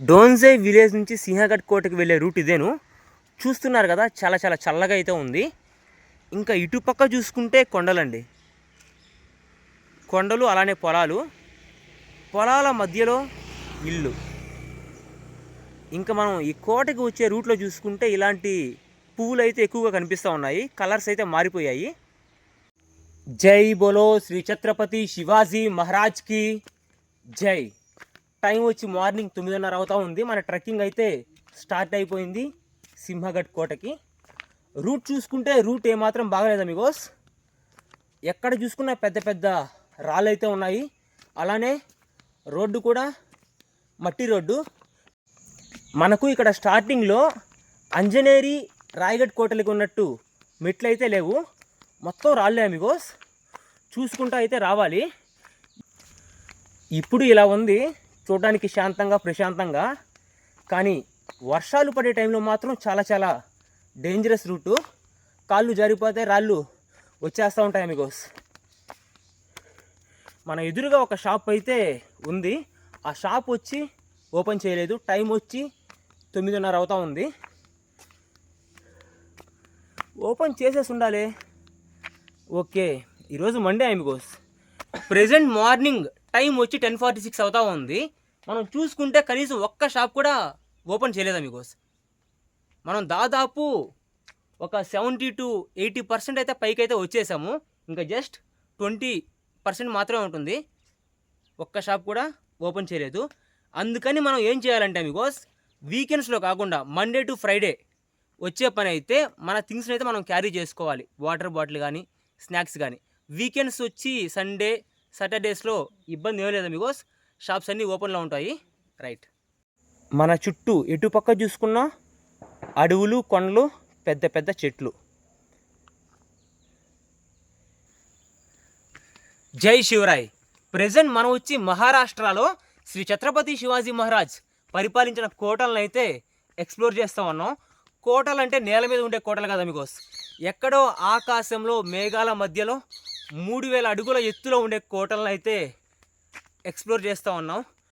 డోన్జే village నుంచి సింహగఢ్ కోటకి వెళ్ళే route ఇదేను. చూస్తున్నారు కదా చాలా చాలా చల్లగా అయితే ఉంది. ఇంకా ఇటుపక్క చూసుకుంటే కొండలండి. కొండలు అలానే పొలాలు. పొలాల మధ్యలో ఇల్లు. ఇంకా మనం ఈ కోటకి వచ్చే రూట్లో చూసుకుంటే ఇలాంటి పువ్వులు అయితే ఎక్కువగా కనిపిస్తూ ఉన్నాయి. కలర్స్ అయితే మారిపోయాయి. జై బోలో శ్రీ ఛత్రపతి శివాజీ మహారాజ్కి జై. టైం వచ్చి మార్నింగ్ తొమ్మిదిన్నర అవుతా ఉంది. మన ట్రెక్కింగ్ అయితే స్టార్ట్ అయిపోయింది సింహగఢ్ కోటకి. రూట్ చూసుకుంటే రూట్ ఏమాత్రం బాగలేదు మీకోస్ ఎక్కడ చూసుకున్నా పెద్ద పెద్ద రాళ్ళు అయితే ఉన్నాయి. అలానే రోడ్డు కూడా మట్టి రోడ్డు. మనకు ఇక్కడ స్టార్టింగ్లో అంజనేరి రాయగఢ్ కోటలకు ఉన్నట్టు మెట్లు అయితే లేవు. మొత్తం రాళ్ళే మీకోస్ చూసుకుంటూ అయితే రావాలి. ఇప్పుడు ఇలా ఉంది. చూడడానికి శాంతంగా ప్రశాంతంగా కానీ వర్షాలు పడే టైంలో మాత్రం చాలా చాలా డేంజరస్ రూటు కాళ్ళు జారిపోతే రాళ్ళు వచ్చేస్తూ ఉంటాయి మీకోస్ మన ఎదురుగా ఒక షాప్ అయితే ఉంది. ఆ షాప్ వచ్చి ఓపెన్ చేయలేదు. టైం వచ్చి తొమ్మిదిన్నర అవుతా ఉంది. ఓపెన్ చేసేసి ఉండాలి. ఓకే ఈరోజు Monday amigos present morning time వచ్చి టెన్ ఫార్టీ సిక్స్ అవుతా ఉంది. మనం చూసుకుంటే కనీసం ఒక్క షాప్ కూడా ఓపెన్ చేయలేదు మీకోస్? మనం దాదాపు ఒక సెవెంటీ టు ఎయిటీ పర్సెంట్ అయితే పైకి అయితే వచ్చేసాము. ఇంకా జస్ట్ ట్వంటీ పర్సెంట్ మాత్రమే ఉంటుంది. ఒక్క షాప్ కూడా ఓపెన్ చేయలేదు. అందుకని మనం ఏం చేయాలంటే బికాస్ వీకెండ్స్లో కాకుండా మండే టు ఫ్రైడే వచ్చే పని అయితే మన థింగ్స్ని అయితే మనం క్యారీ చేసుకోవాలి. వాటర్ బాటిల్ కానీ స్నాక్స్ కానీ వీకెండ్స్ వచ్చి సండే సాటర్డేస్లో ఇబ్బంది ఏం లేదు బికాస్ షాప్స్ అన్నీ ఓపెన్లో ఉంటాయి. రైట్ మన చుట్టూ ఎటు పక్క చూసుకున్నా అడవులు కొండలు పెద్ద పెద్ద చెట్లు. జై శివరాయ్. ప్రజెంట్ మనం వచ్చి మహారాష్ట్రలో శ్రీ ఛత్రపతి శివాజీ మహారాజ్ పరిపాలించిన కోటలను అయితే ఎక్స్ప్లోర్ చేస్తా ఉన్నాం. కోటలు అంటే నేల మీద ఉండే కోటలు కదా మీకోస్. ఎక్కడో ఆకాశంలో మేఘాల మధ్యలో మూడు వేల అడుగుల ఎత్తులో ఉండే కోటలను అయితే ఎక్స్ప్లోర్ చేస్తూ ఉన్నాం.